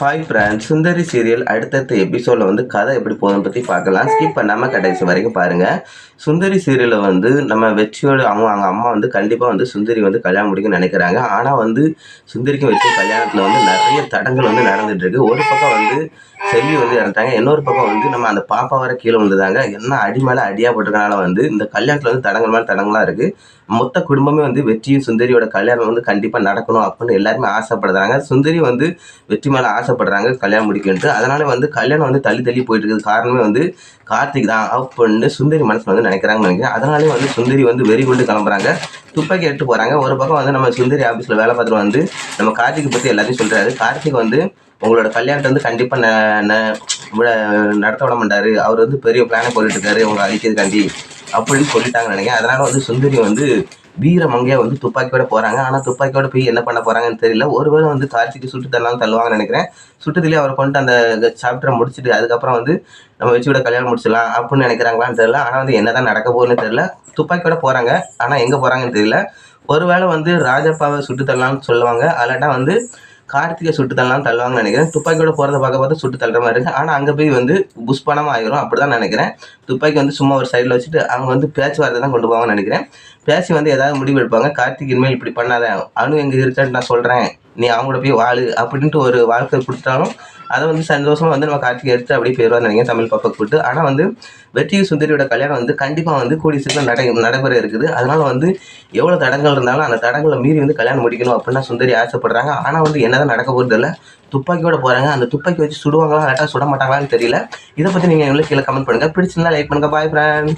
Hi friends சுந்தரி serial அடுத்தடுத்த எபிசோடில் வந்து கதை எப்படி போதும் பற்றி பார்க்கலாம். ஸ்கிப் பண்ணாமல் கடைசி வரைக்கும் பாருங்கள் சுந்தரி சீரியலில் வந்து நம்ம வெற்றியோட அவங்க அவங்க அம்மா வந்து கண்டிப்பாக வந்து சுந்தரி வந்து கல்யாணம் முடிக்க நினைக்கிறாங்க. ஆனால் வந்து சுந்தரிக்கும் வெற்றி கல்யாணத்தில் வந்து நிறைய தடங்கள் வந்து நடந்துட்டு ஒரு பக்கம் வந்து செல்லி வந்து இறந்துட்டாங்க இன்னொரு பக்கம் வந்து நம்ம அந்த பாப்பா வர கீழே விழுந்தாங்க என்ன அடி மேலே அடியாக போட்டிருக்கனால வந்து இந்த கல்யாணத்தில் வந்து தடங்கள் மேலே தடங்களாக இருக்குது மொத்த குடும்பமே வந்து வெற்றியும் சுந்தரியோட கல்யாணம் வந்து கண்டிப்பாக நடக்கணும் அப்படின்னு எல்லாருமே ஆசைப்படுறாங்க. சுந்தரி வந்து வெற்றி மேலே ஆசைப்படுறாங்க கல்யாணம் முடிக்கணுன்ட்டு அதனால வந்து கல்யாணம் வந்து தள்ளி தள்ளி போயிட்டு இருக்குது காரணமே வந்து கார்த்திக் தான் அப்படின்னு சுந்தரி மனசில் வந்து நினைக்கிறாங்கன்னு நினைக்கிறேன். அதனாலே வந்து சுந்தரி வந்து வெறி கொண்டு கிளம்புறாங்க. துப்பாக்கி எடுத்து போகிறாங்க ஒரு பக்கம் வந்து நம்ம சுந்தரி ஆஃபீஸில் வேலை பார்த்துட்டு வந்து நம்ம கார்த்திக் பற்றி எல்லாத்தையும் சொல்கிறாரு கார்த்திக் வந்து உங்களோட கல்யாணத்தை வந்து கண்டிப்பாக நடத்த விட மாட்டாரு. அவர் வந்து பெரிய பிளானை போட்டுட்டு இருக்காரு. உங்களை அழிக்கிறதுக்காண்டி அப்படின்னு சொல்லிட்டாங்கன்னு நினைக்கிறேன். அதனால் வந்து சுந்தரி வந்து வீர அங்கேயே வந்து துப்பாக்கியோட போகிறாங்க ஆனால் துப்பாக்கியோட போய் என்ன பண்ண போகிறாங்கன்னு தெரியல. ஒருவேளை வந்து கார்த்திக்கு சுட்டு தரலாம் தள்ளுவாங்கன்னு நினைக்கிறேன். சுட்டுதிலேயே அவர் கொண்டு அந்த சாப்டரை முடிச்சுட்டு அதுக்கப்புறம் வந்து நம்ம வச்சு கூட கல்யாணம் முடிச்சிடலாம் அப்படின்னு நினைக்கிறாங்களான்னு தெரியல. ஆனால் வந்து என்னதான் நடக்க போகுதுன்னு தெரியல. துப்பாக்கியோட போகிறாங்க ஆனால் எங்கே போகிறாங்கன்னு தெரியல. ஒருவேளை வந்து ராஜப்பாவை சுட்டு தரலாம்னு சொல்லுவாங்க. அல்லாட்டா வந்து கார்த்திகை சுட்டு தள்ளலாம் தள்ளுவாங்கன்னு நினைக்கிறேன். துப்பாக்கியோட போகிறத பார்க்க பார்த்து சுட்டு தள்ளுற மாதிரி இருக்குது ஆனால் அங்கே போய் வந்து புஷ்பணமாக ஆயிரும் அப்படி தான் நினைக்கிறேன். துப்பாக்கி வந்து சும்மா ஒரு சைடில் வச்சுட்டு அவங்க வந்து பேச்சுவார்த்தை தான் கொண்டு போவாங்கன்னு நினைக்கிறேன். பேசி வந்து ஏதாவது முடிவு எடுப்பாங்க. கார்த்திக் இனிமேல் இப்படி பண்ணாத. அணு எங்கே இருக்கான்னு நான் சொல்கிறேன் நீ அவங்கள போய் வாழு அப்படின்ட்டு ஒரு வாழ்க்கை கொடுத்தாலும் அதை வந்து சந்தோஷமாக வந்து நம்ம கார்த்திகை எடுத்து அப்படியே போயிடுவான்னு நினைக்கிறேன் தமிழ் பாப்பா கூப்பிட்டு. ஆனால் வந்து வெற்றியும் சுந்தரியோட கல்யாணம் வந்து கண்டிப்பாக வந்து கூடிய சீக்கிரம் நடை நடைபெற இருக்குது. அதனால வந்து எவ்வளோ தடங்கள் இருந்தாலும் அந்த தடங்களை மீறி வந்து கல்யாணம் முடிக்கணும் அப்படின்னா சுந்தரி ஆசைப்படுறாங்க. ஆனால் வந்து என்னதான் நடக்க போகிறது இல்லை துப்பாக்கியோட போகிறாங்க அந்த துப்பாக்கி வச்சு சுடுவாங்களா கரெக்டாக சுட மாட்டாங்களான்னு தெரியல. இதை பற்றி நீங்கள் எங்களுக்கு கீழே கமெண்ட் பண்ணுங்கள் பிடிச்சிருந்தா லைக் பண்ணுங்கள் பாய் ஃப்ரெண்ட்